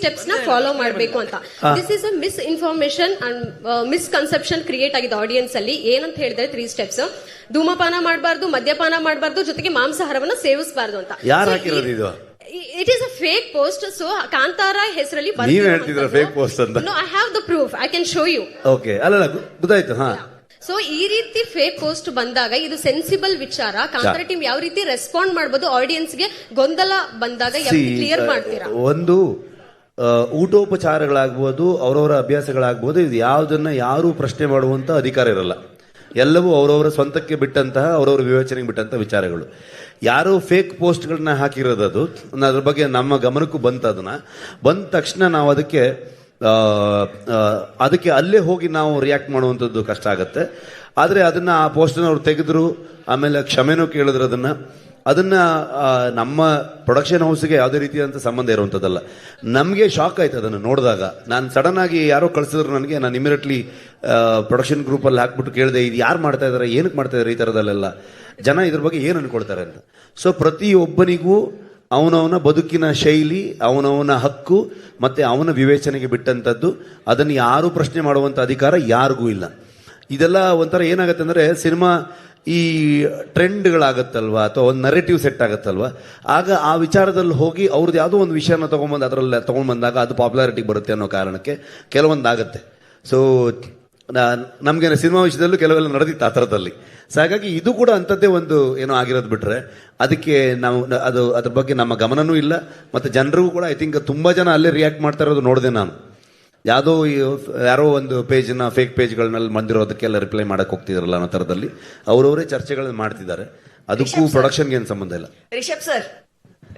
ಸ್ಟೆಪ್ಸ್ನ follow ಮಾಡಬೇಕು ಅಂತ. This is a mis information and misconception create ಆಗಿದೆ ಆಡಿಯನ್ಸ್ ಅಲ್ಲಿ. ಏನಂತ ಹೇಳಿದ್ರೆ ತ್ರೀ ಸ್ಟೆಪ್ಸ್ ಧೂಮಪಾನ ಮಾಡಬಾರ್ದು ಮದ್ಯಪಾನ ಮಾಡಬಾರ್ದು ಜೊತೆಗೆ ಮಾಂಸಾಹಾರವನ್ನ ಸೇವಿಸಬಾರ್ದು ಅಂತ. ಯಾರು ಹಾಕಿರೋದು ಇದು? It is a fake post so Kantara ಹೆಸರಲ್ಲಿ ನೀವ್ ಹೇಳ್ತಿದ್ರ fake post ಅಂತ. No I have the proof I can show you okay ಅಲ್ಲ ಗೊತ್ತಾಯ್ತು ಹಾ. ಸೊ ಈ ರೀತಿ ಫೇಕ್ ಪೋಸ್ಟ್ ಬಂದಾಗ ಇದು ಸೆನ್ಸಿಬಲ್ ವಿಚಾರ. ಕಾಂತಾರ ಟೀಮ್ ಯಾವ ರೀತಿ ರೆಸ್ಪಾಂಡ್ ಮಾಡಬಹುದು ಆಡಿಯನ್ಸ್ಗೆ ಗೊಂದಲ ಬಂದಾಗ ಕ್ಲಿಯರ್ uh, ಮಾಡ್ತೀರಾ? ಒಂದು ಊಟೋಪಚಾರಗಳಾಗ್ಬೋದು, ಅವರವರ ಅಭ್ಯಾಸಗಳಾಗ್ಬೋದು, ಇದು ಯಾವುದನ್ನ ಯಾರೂ ಪ್ರಶ್ನೆ ಮಾಡುವಂತ ಅಧಿಕಾರ ಇರಲ್ಲ. ಎಲ್ಲವೂ ಅವರವರ ಸ್ವಂತಕ್ಕೆ ಬಿಟ್ಟಂತಹ, ಅವರವರ ವಿವೇಚನೆಗೆ ಬಿಟ್ಟಂತಹ ವಿಚಾರಗಳು. ಯಾರೋ ಫೇಕ್ ಪೋಸ್ಟ್ಗಳನ್ನ ಹಾಕಿರೋದು ಅದು. ಅದ್ರ ಬಗ್ಗೆ ನಮ್ಮ ಗಮನಕ್ಕೂ ಬಂತ ಅದನ್ನ. ಬಂದ ತಕ್ಷಣ ನಾವು ಅದಕ್ಕೆ ಅದಕ್ಕೆ ಅಲ್ಲೇ ಹೋಗಿ ನಾವು ರಿಯಾಕ್ಟ್ ಮಾಡುವಂಥದ್ದು ಕಷ್ಟ ಆಗುತ್ತೆ. ಆದರೆ ಅದನ್ನ ಆ ಪೋಸ್ಟನ್ನು ಅವ್ರು ತೆಗೆದ್ರು, ಆಮೇಲೆ ಕ್ಷಮೆನೂ ಕೇಳಿದ್ರು ಅದನ್ನ. ಅದನ್ನ ನಮ್ಮ ಪ್ರೊಡಕ್ಷನ್ ಹೌಸ್ಗೆ ಯಾವುದೇ ರೀತಿಯಾದಂಥ ಸಂಬಂಧ ಇರುವಂಥದ್ದಲ್ಲ ನಮಗೆ ಶಾಕ್ ಆಯ್ತು ಅದನ್ನು ನೋಡಿದಾಗ. ನಾನು ಸಡನ್ ಆಗಿ ಯಾರೋ ಕಳಿಸಿದ್ರು ನನಗೆ, ನಾನು ಇಮಿಡಿಯೇಟ್ಲಿ ಪ್ರೊಡಕ್ಷನ್ ಗ್ರೂಪಲ್ಲಿ ಹಾಕ್ಬಿಟ್ಟು ಕೇಳಿದೆ, ಇದು ಯಾರು ಮಾಡ್ತಾ ಇದ್ದಾರೆ ಏನಕ್ಕೆ ಮಾಡ್ತಾ ಇದ್ದಾರೆ ಈ ಥರದಲ್ಲೆಲ್ಲ ಜನ ಇದ್ರ ಬಗ್ಗೆ ಏನು ಅನ್ಕೊಳ್ತಾರೆ ಅಂತ. ಸೊ ಪ್ರತಿಯೊಬ್ಬನಿಗೂ ಅವನವನ ಬದುಕಿನ ಶೈಲಿ, ಅವನವನ ಹಕ್ಕು, ಮತ್ತೆ ಅವನ ವಿವೇಚನೆಗೆ ಬಿಟ್ಟಂಥದ್ದು ಅದನ್ನು ಯಾರೂ ಪ್ರಶ್ನೆ ಮಾಡುವಂಥ ಅಧಿಕಾರ ಯಾರಿಗೂ ಇಲ್ಲ. ಇದೆಲ್ಲ ಒಂಥರ ಏನಾಗುತ್ತೆ ಅಂದರೆ, ಸಿನಿಮಾ ಈ ಟ್ರೆಂಡ್ಗಳಾಗತ್ತಲ್ವ ಅಥವಾ ಒಂದು ನರೇಟಿವ್ ಸೆಟ್ ಆಗುತ್ತಲ್ವ? ಆಗ ಆ ವಿಚಾರದಲ್ಲಿ ಹೋಗಿ ಅವ್ರದ್ದು ಯಾವುದೋ ಒಂದು ವಿಷಯನ ತಗೊಂಬಂದು ಅದರಲ್ಲಿ ತೊಗೊಂಡ್ಬಂದಾಗ ಅದು ಪಾಪ್ಯುಲಾರಿಟಿಗೆ ಬರುತ್ತೆ ಅನ್ನೋ ಕಾರಣಕ್ಕೆ ಕೆಲವೊಂದು ಆಗುತ್ತೆ ಸೊ ನಮಗೆ ಸಿನಿಮಾ ವಿಷಯದಲ್ಲೂ ಕೆಲವೆಲ್ಲ ನಡೆದಿತ್ತು ಆ ಥರದಲ್ಲಿ. ಸೊ ಹಾಗಾಗಿ ಇದು ಕೂಡ ಅಂಥದ್ದೇ ಒಂದು ಏನೋ ಆಗಿರೋದು ಬಿಟ್ಟರೆ ಅದಕ್ಕೆ ನಾವು, ಅದು ಅದ್ರ ಬಗ್ಗೆ ನಮ್ಮ ಗಮನವೂ ಇಲ್ಲ. ಮತ್ತು ಜನರಿಗೂ ಕೂಡ ಐ ಥಿಂಕ್ ತುಂಬ ಜನ ಅಲ್ಲೇ ರಿಯಾಕ್ಟ್ ಮಾಡ್ತಾ ಇರೋದು ನೋಡಿದೆ ನಾನು. ಯಾವುದೋ ಯಾರೋ ಒಂದು ಪೇಜ್ನ ಫೇಕ್ ಪೇಜ್ಗಳನ್ನೆಲ್ಲ ಬಂದಿರೋದಕ್ಕೆಲ್ಲ ರಿಪ್ಲೈ ಮಾಡಕ್ಕೆ ಹೋಗ್ತಿದ್ರಲ್ಲ ಅನ್ನೋ ಥರದಲ್ಲಿ ಅವರವರೇ ಚರ್ಚೆಗಳನ್ನ ಮಾಡ್ತಿದ್ದಾರೆ. ಅದಕ್ಕೂ ಪ್ರೊಡಕ್ಷನ್ಗೆ ಏನು ಸಂಬಂಧ ಇಲ್ಲ. ರಿಷಬ್ ಸರ್